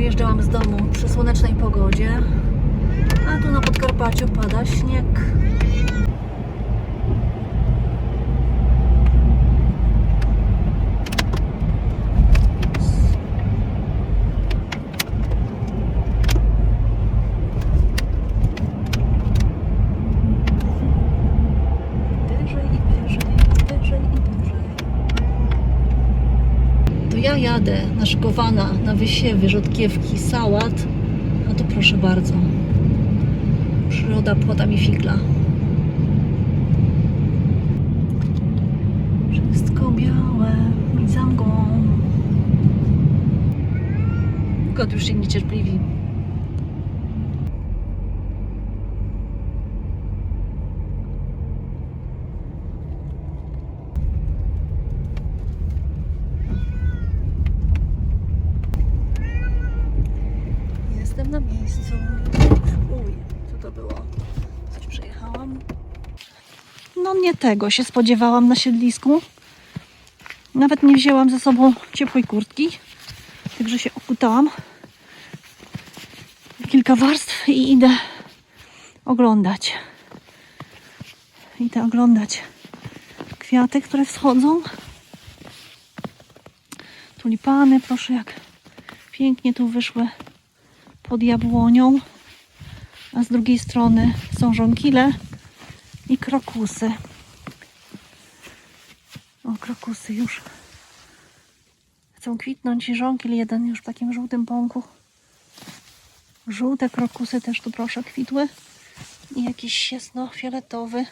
Wyjeżdżałam z domu przy słonecznej pogodzie, a tu na Podkarpaciu pada śnieg. Wyżej i wyżej, wyżej i wyżej. To ja jadę naszykowana na wysiewy, rzodkiewki, sałat. A tu proszę bardzo. Przyroda płota mi figla. Wszystko białe i za mgłą. Kot już się niecierpliwi. Jestem na miejscu. Uj, co to było? Coś przejechałam. No nie tego się spodziewałam na siedlisku. Nawet nie wzięłam ze sobą ciepłej kurtki. Także się okutałam. Kilka warstw i idę oglądać. Idę oglądać kwiaty, które wschodzą. Tulipany, proszę jak pięknie tu wyszły pod jabłonią, a z drugiej strony są żonkile i krokusy. O, krokusy już chcą kwitnąć i żonkil jeden już w takim żółtym pąku. Żółte krokusy też tu proszę kwitły i jakiś jasno-fioletowy.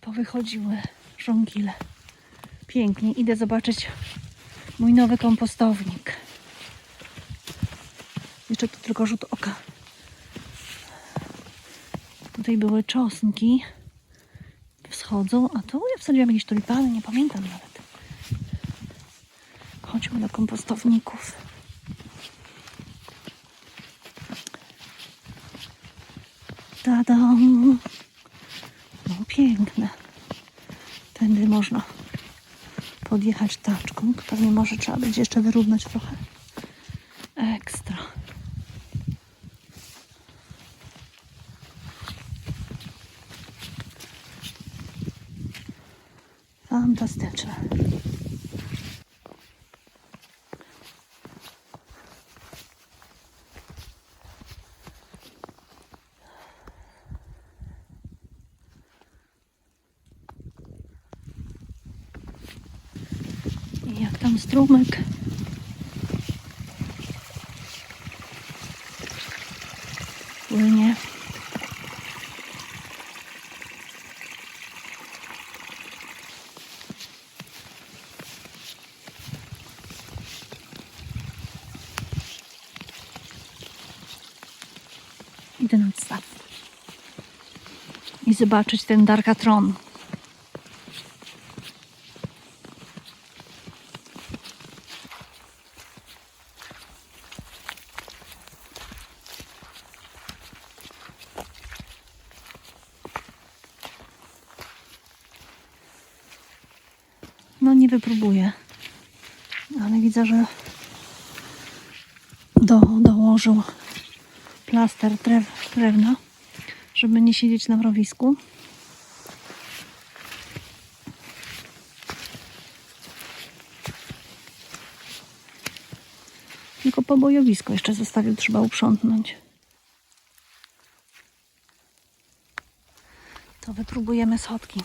Powychodziły żonkile. Pięknie. Idę zobaczyć mój nowy kompostownik. Jeszcze tu tylko rzut oka. Tutaj były czosnki. Wschodzą, a tu ja wsadziłam jakieś tulipany, nie pamiętam nawet. Chodźmy do kompostowników. Tadam! No piękne. Tędy można podjechać taczką. Pewnie może trzeba będzie jeszcze wyrównać trochę. Strumyk. Płynie. Idę na. I zobaczyć ten Darkatron. No nie wypróbuję. Ale widzę, że do, dołożył plaster drew, drewna, żeby nie siedzieć na mrowisku. Tylko pobojowisko jeszcze zostawił, trzeba uprzątnąć. To wypróbujemy schodki.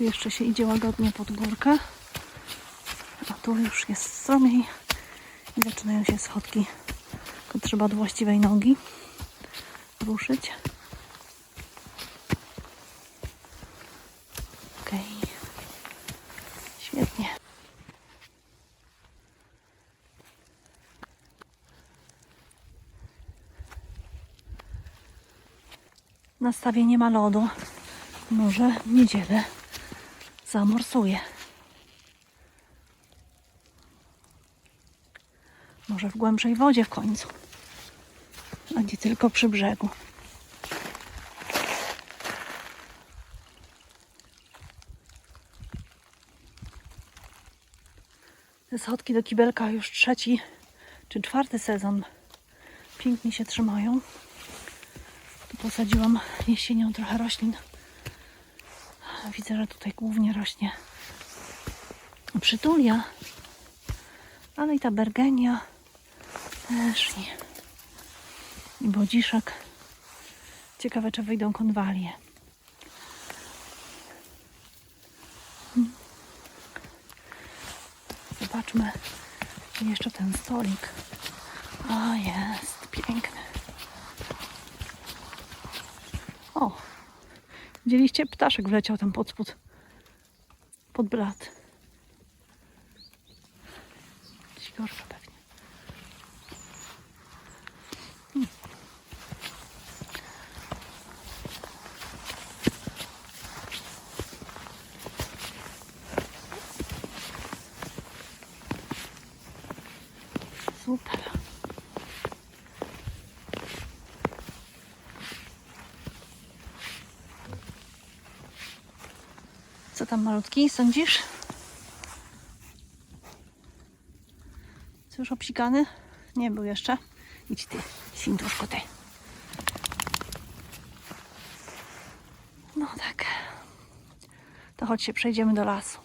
Tu jeszcze się idzie łagodnie pod górkę. A tu już jest stromiej i zaczynają się schodki. Tylko trzeba od właściwej nogi ruszyć. Okej. Świetnie. Na stawie nie ma lodu. Może w niedzielę zamorsuje. Może w głębszej wodzie w końcu, a nie tylko przy brzegu. Te schodki do kibelka już trzeci czy czwarty sezon pięknie się trzymają. Tu posadziłam jesienią trochę roślin. Widzę, że tutaj głównie rośnie przytulia, ale i ta bergenia też i, i bodziszek. Ciekawe, czy wyjdą konwalie. Zobaczmy jeszcze ten stolik. A jest piękny. Widzieliście? Ptaszek wleciał tam pod spód. Pod blat. Gdzieś gorsza pewnie. Hmm. Super. Co tam malutki, sądzisz? Już obsikany? Nie był jeszcze. Idź ty, świntuszko ty. No tak. To chodź się przejdziemy do lasu.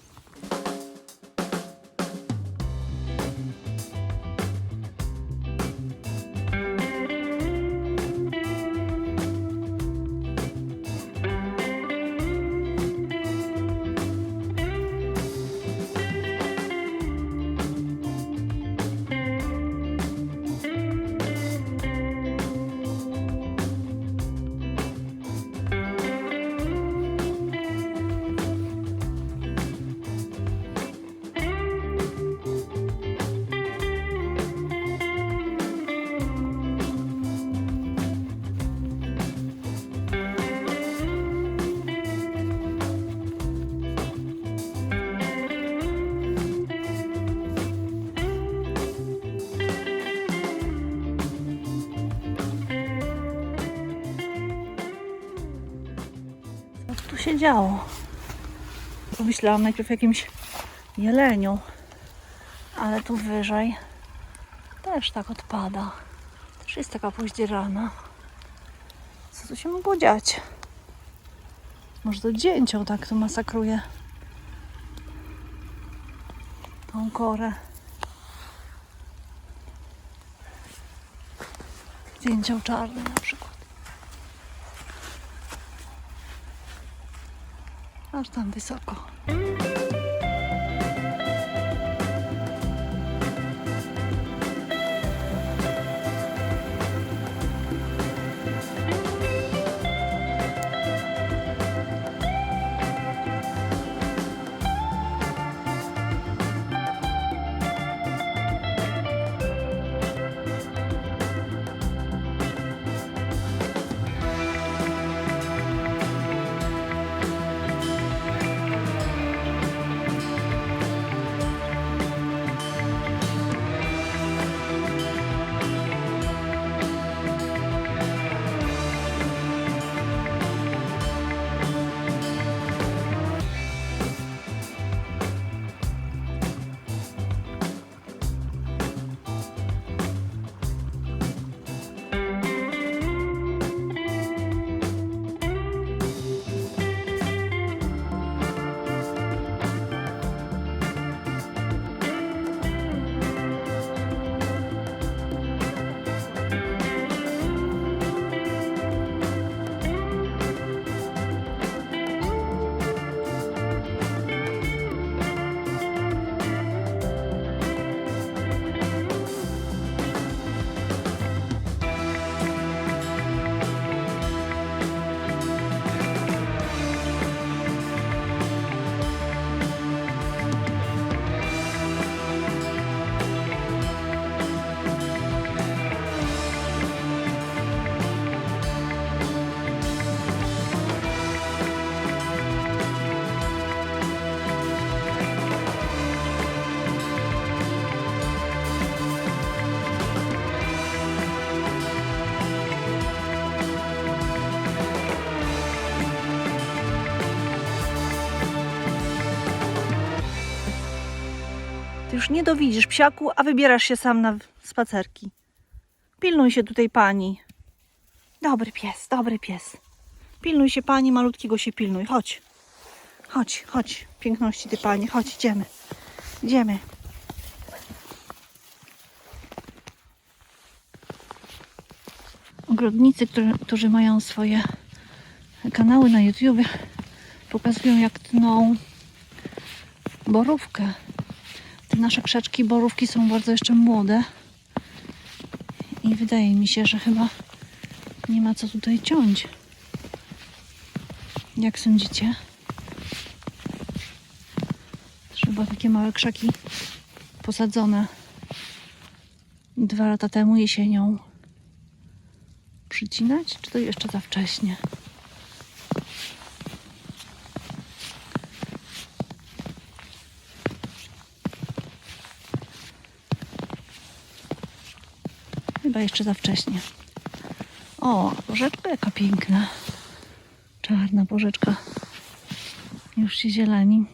Się działo? Pomyślałam najpierw jakimś jeleniu, ale tu wyżej też tak odpada. Też jest taka poździerana. Co tu się mogło dziać? Może to dzięcioł tak tu masakruje tą korę. Dzięcioł czarny na przykład. あったんですか。Ty już nie dowidzisz psiaku, a wybierasz się sam na spacerki. Pilnuj się tutaj pani. Dobry pies, dobry pies. Pilnuj się pani, malutkiego się pilnuj. Chodź. Chodź, chodź. Piękności ty pani, chodź, idziemy. Idziemy. Ogrodnicy, którzy, którzy mają swoje kanały na YouTube, pokazują jak tną borówkę. Nasze krzaczki borówki są bardzo jeszcze młode. I wydaje mi się, że chyba nie ma co tutaj ciąć. Jak sądzicie? Trzeba takie małe krzaki posadzone dwa lata temu jesienią przycinać, czy to jeszcze za wcześnie? Chyba jeszcze za wcześnie. O, porzeczka jaka piękna. Czarna porzeczka. Już się zieleni.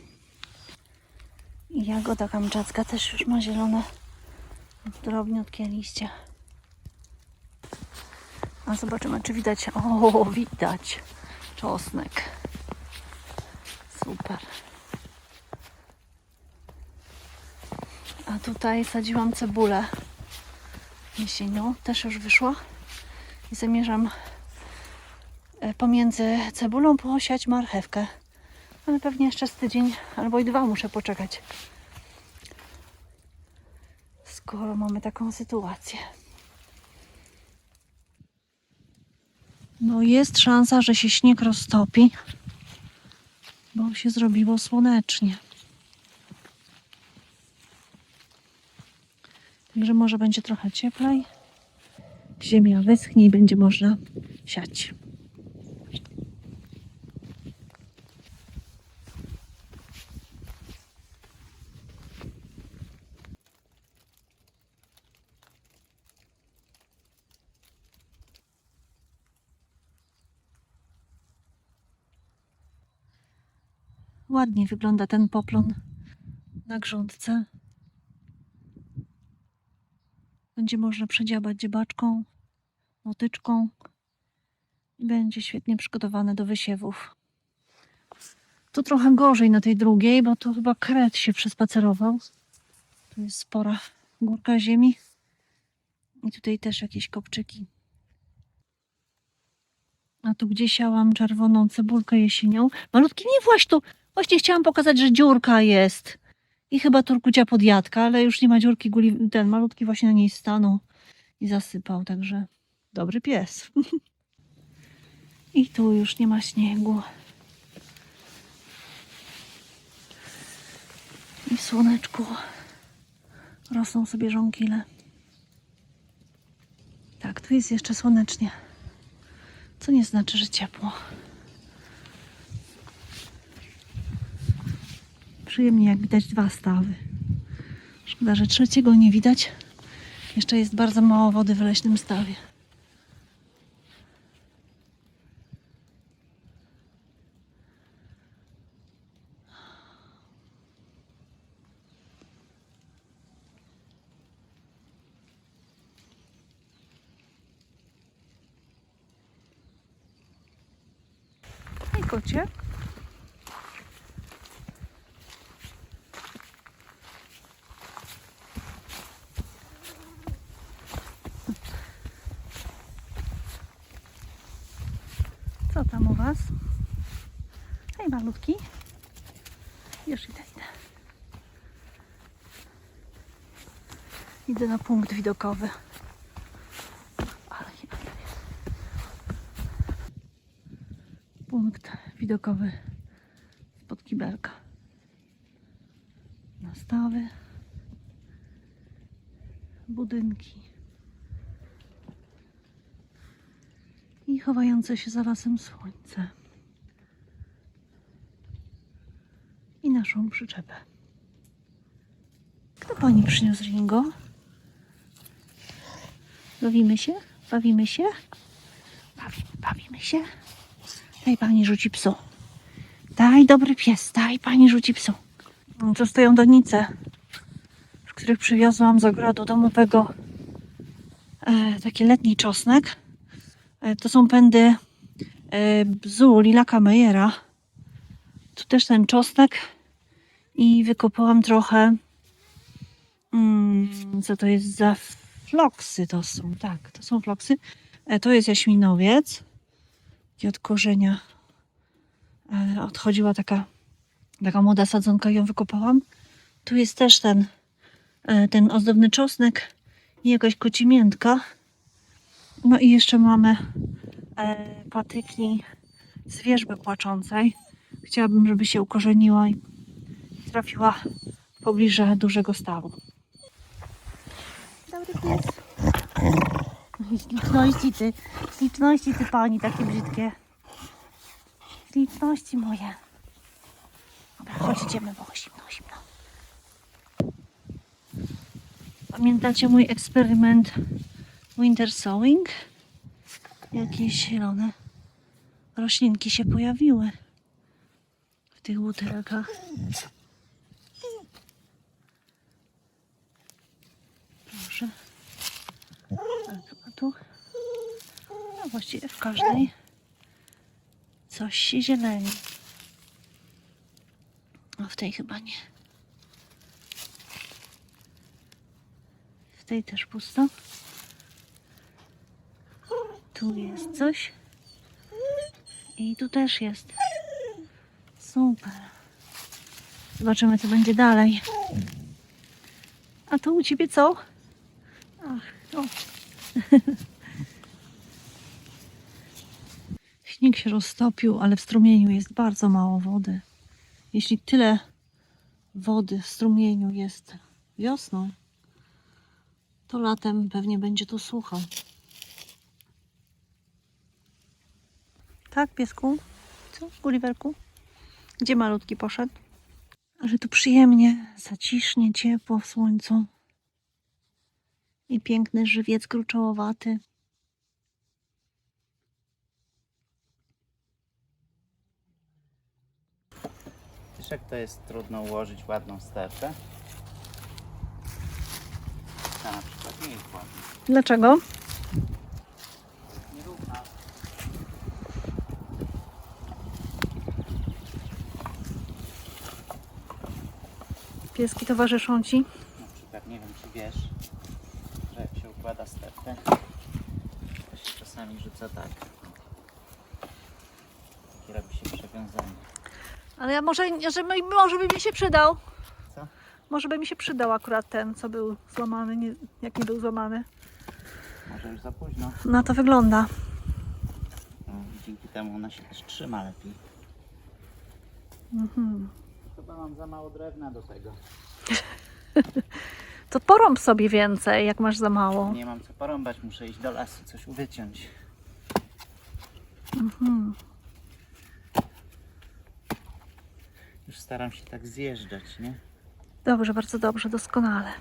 I jagoda kamczacka też już ma zielone, drobniutkie liście. A zobaczymy, czy widać. O, widać. Czosnek. Super. A tutaj sadziłam cebulę jesienią. Też już wyszła. I zamierzam e, pomiędzy cebulą posiać marchewkę. Ale pewnie jeszcze z tydzień albo i dwa muszę poczekać. Skoro mamy taką sytuację. No jest szansa, że się śnieg roztopi, bo się zrobiło słonecznie. Także może będzie trochę cieplej. Ziemia wyschnie i będzie można siać. Ładnie wygląda ten poplon na grządce. Będzie można przedziabać dziebaczką, motyczką i będzie świetnie przygotowane do wysiewów. Tu trochę gorzej na tej drugiej, bo to chyba kret się przespacerował. Tu jest spora górka ziemi. I tutaj też jakieś kopczyki. A tu gdzie siałam czerwoną cebulkę jesienią. Malutki, nie właśnie tu. Właśnie chciałam pokazać, że dziurka jest. I chyba turkucia podjadka, ale już nie ma dziurki. Guli, ten malutki właśnie na niej stanął i zasypał, także dobry pies. I tu już nie ma śniegu. I w słoneczku rosną sobie żonkile. Tak, tu jest jeszcze słonecznie. Co nie znaczy, że ciepło. Przyjemnie, jak widać dwa stawy. Szkoda, że trzeciego nie widać. Jeszcze jest bardzo mało wody w leśnym stawie. Hej kocie. Co tam u was? Hej malutki. Już idę, idę. Idę na punkt widokowy. Ale, ale, punkt widokowy spod kibelka. Nastawy, budynki i chowające się za lasem słońce. I naszą przyczepę. Kto pani przyniósł Ringo? Bawimy się? Bawimy się? Bawi, bawimy się? Daj pani rzuci psu. Daj dobry pies, daj pani rzuci psu. To stoją donice. których przywiozłam z ogrodu domowego e, taki letni czosnek. E, to są pędy e, bzu Lilaka Mejera. Tu też ten czosnek i wykopałam trochę mm, co to jest za floksy to są, tak, to są floksy. E, to jest jaśminowiec i od korzenia e, odchodziła taka taka młoda sadzonka ją wykopałam. Tu jest też ten e, ten ozdobny czosnek i jakaś kocimiętka. No i jeszcze mamy patyki z wierzby płaczącej. Chciałabym, żeby się ukorzeniła i trafiła w pobliże dużego stawu. Dobry pies. Śliczności ty, śliczności ty pani takie brzydkie. Śliczności moje. Dobra, chodź idziemy, bo zimno, zimno. Pamiętacie mój eksperyment winter sowing? Jakieś zielone roślinki się pojawiły w tych butelkach. Proszę. A chyba tu. No właściwie w każdej coś się zieleni. A w tej chyba nie. W tej też pusto. Tu jest coś. I tu też jest. Super. Zobaczymy, co będzie dalej. A to u ciebie co? Ach, o. Śnieg się roztopił, ale w strumieniu jest bardzo mało wody. Jeśli tyle wody w strumieniu jest wiosną, to latem pewnie będzie tu sucho. Tak, piesku? Co, Gulliverku? Gdzie malutki poszedł? Ale tu przyjemnie, zacisznie, ciepło w słońcu. I piękny żywiec kruczołowaty. Wiesz jak to jest trudno ułożyć ładną stertę? Ta na przykład nie jest ładna. Dlaczego? Nierówna. Pieski towarzyszą ci? Na przykład nie wiem czy wiesz, układa stertę, to się czasami rzuca tak. I robi się przewiązanie. Ale ja może, że może by mi się przydał. Co? Może by mi się przydał akurat ten, co był złamany, nie, jak nie był złamany. Może już za późno. Na to wygląda. No, dzięki temu ona się też trzyma lepiej. Mhm. Chyba mam za mało drewna do tego. To porąb sobie więcej, jak masz za mało. Nie mam co porąbać, muszę iść do lasu, coś wyciąć. Mhm. Już staram się tak zjeżdżać, nie? Dobrze, bardzo dobrze, doskonale.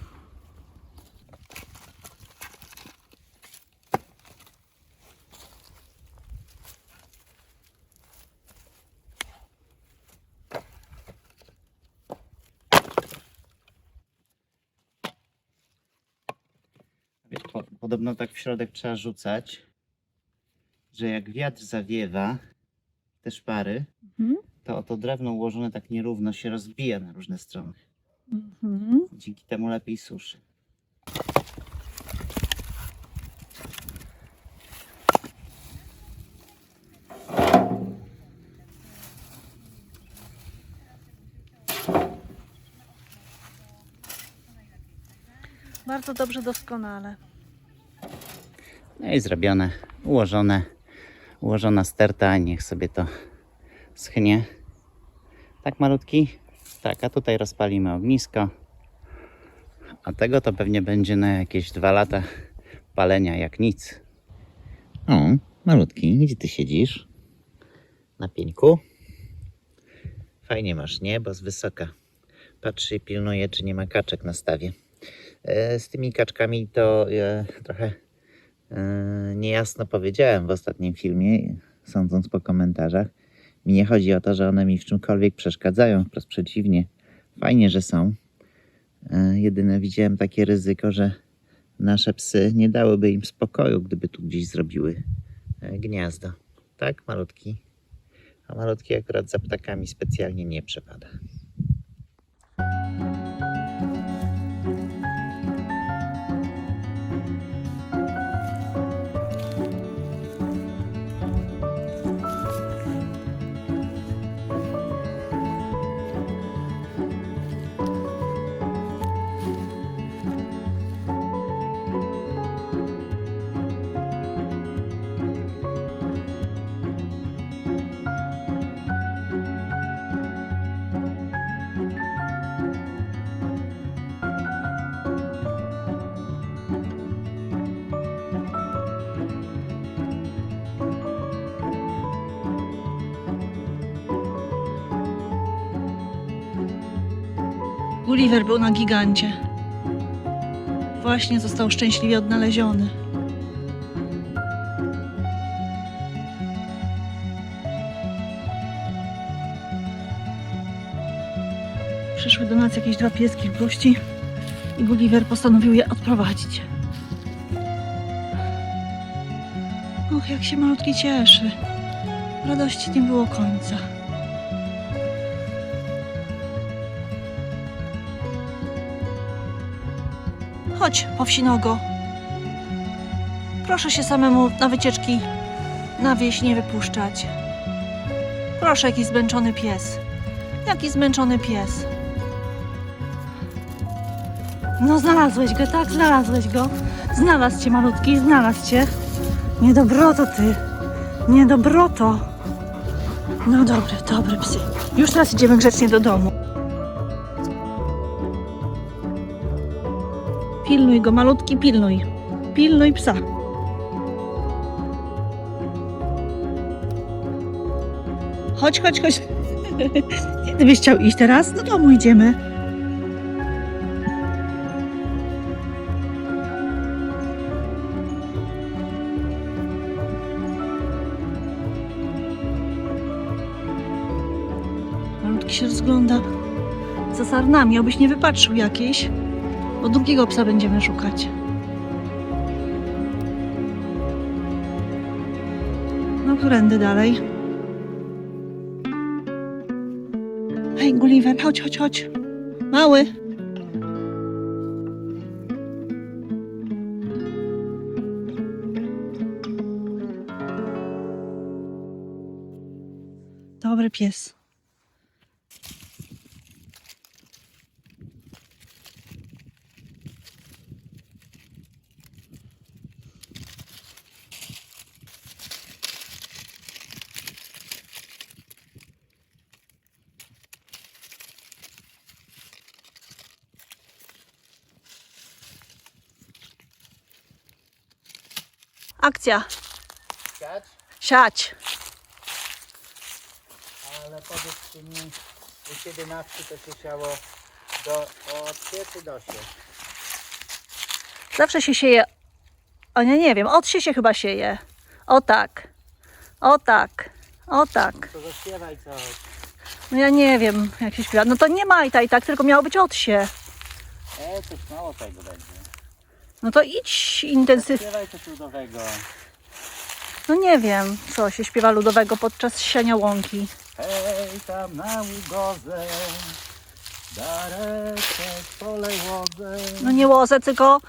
Wiesz, po, podobno tak w środek trzeba rzucać, że jak wiatr zawiewa te szpary, Mhm. to to drewno ułożone tak nierówno się rozbija na różne strony. Mhm. Dzięki temu lepiej suszy. Bardzo dobrze, doskonale. No i zrobione, ułożone, ułożona sterta, niech sobie to schnie. Tak malutki? Tak, a tutaj rozpalimy ognisko. A tego to pewnie będzie na jakieś dwa lata palenia, jak nic. O, malutki, gdzie ty siedzisz? Na pieńku? Fajnie masz, nie? Bo z wysoka. Patrzy i pilnuje, czy nie ma kaczek na stawie. E, Z tymi kaczkami to e, trochę niejasno powiedziałem w ostatnim filmie, sądząc po komentarzach. Mi nie chodzi o to, że one mi w czymkolwiek przeszkadzają, wprost przeciwnie. Fajnie, że są. E, Jedyne widziałem takie ryzyko, że nasze psy nie dałyby im spokoju, gdyby tu gdzieś zrobiły e, gniazdo. Tak, malutki? A malutki akurat za ptakami specjalnie nie przepada. Gulliver był na gigancie. Właśnie został szczęśliwie odnaleziony. Przyszły do nas jakieś dwa pieski w gości i Gulliver postanowił je odprowadzić. Och, jak się malutki cieszy. Radości nie było końca. Chodź, powsinogo. Proszę się samemu na wycieczki na wieś nie wypuszczać. Proszę, jaki zmęczony pies. Jaki zmęczony pies. No znalazłeś go, tak? Znalazłeś go. Znalazł cię, malutki, znalazł cię. Niedobroto ty. Niedobroto. No dobry, dobry psy. Już teraz idziemy grzecznie do domu. Pilnuj go, malutki, pilnuj. Pilnuj psa. Chodź, chodź, chodź. Ty byś chciał iść teraz? Do domu idziemy. Malutki się rozgląda za sarnami, abyś nie wypatrzył jakiejś. Bo drugiego psa będziemy szukać. No, którędy dalej? Hej, Gulliver, chodź, chodź, chodź. Mały. Dobry pies. Akcja. Siać, Siać. ale powiedzcie mi, u Ciebie na wsi to się siało do od czy do się? Zawsze się sieje. O nie, nie wiem. Od się się chyba sieje. O tak. O tak. O tak. To zaśpiewaj coś. No ja nie wiem, jak się śpiewa. No to nie ma i tak, i tak, tylko miało być od się. E, coś mało tego będzie. No to idź intensyw. Zaśpiewaj coś ludowego. No nie wiem, co się śpiewa ludowego podczas siania łąki. Hej, tam na ługozę, dareczek pole łodze. No nie łozę, tylko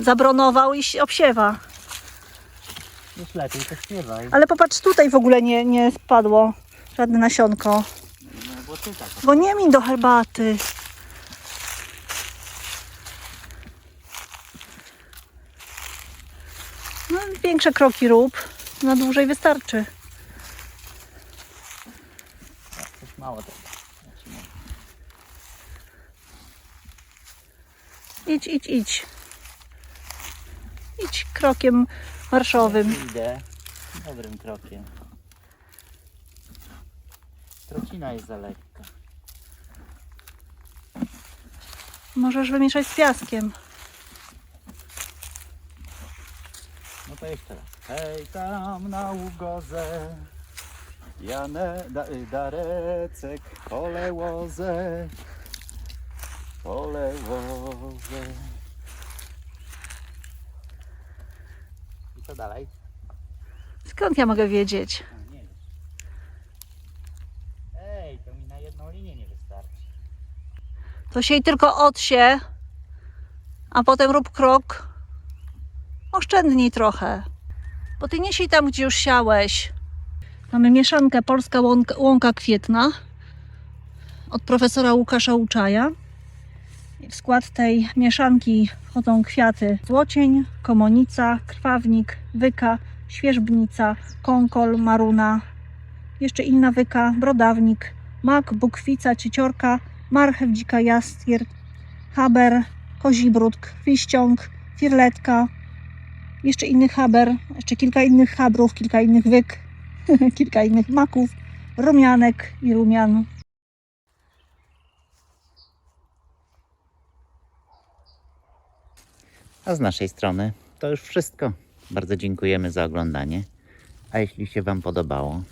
zabronował i się obsiewa. Już lepiej, to śpiewaj. Ale popatrz, tutaj w ogóle nie, nie spadło żadne nasionko. No bo ty tak. Bo nie mi do herbaty. Większe kroki rób. Na dłużej wystarczy. Coś mało tego. Idź, idź, idź. Idź krokiem marszowym. Idę dobrym krokiem. Trocina jest za lekka. Możesz wymieszać z piaskiem. No raz. Hej, tam na ługozę, Jane, da, y, Darecek, pole łoże. I co dalej? Skąd ja mogę wiedzieć? Nie wiem. Ej, to mi na jedną linię nie wystarczy. To siej tylko odsie, a potem rób krok. Oszczędnij trochę. Bo ty nie siej tam, gdzie już siałeś. Mamy mieszankę polska łąka, łąka kwietna od profesora Łukasza Łuczaja. W skład tej mieszanki wchodzą kwiaty złocień, komonica, krwawnik, wyka, świerzbnica, kąkol, maruna, jeszcze inna wyka, brodawnik, mak, bukwica, cieciorka, marchew, dzika jaskier, haber, kozi brudk, wiściąg, firletka, jeszcze inny haber, jeszcze kilka innych habrów, kilka innych wyk, kilka innych maków, rumianek i rumian. A z naszej strony to już wszystko. Bardzo dziękujemy za oglądanie. A jeśli się Wam podobało,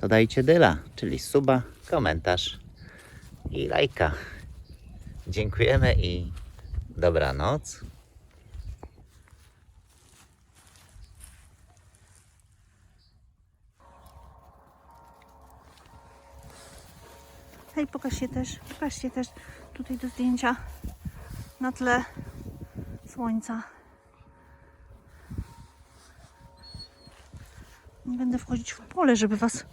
to dajcie dyla, czyli suba, komentarz i lajka. Dziękujemy i dobranoc. Hej, pokaż się też, pokaż się też tutaj do zdjęcia na tle słońca. Nie będę wchodzić w pole, żeby Was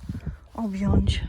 objąć.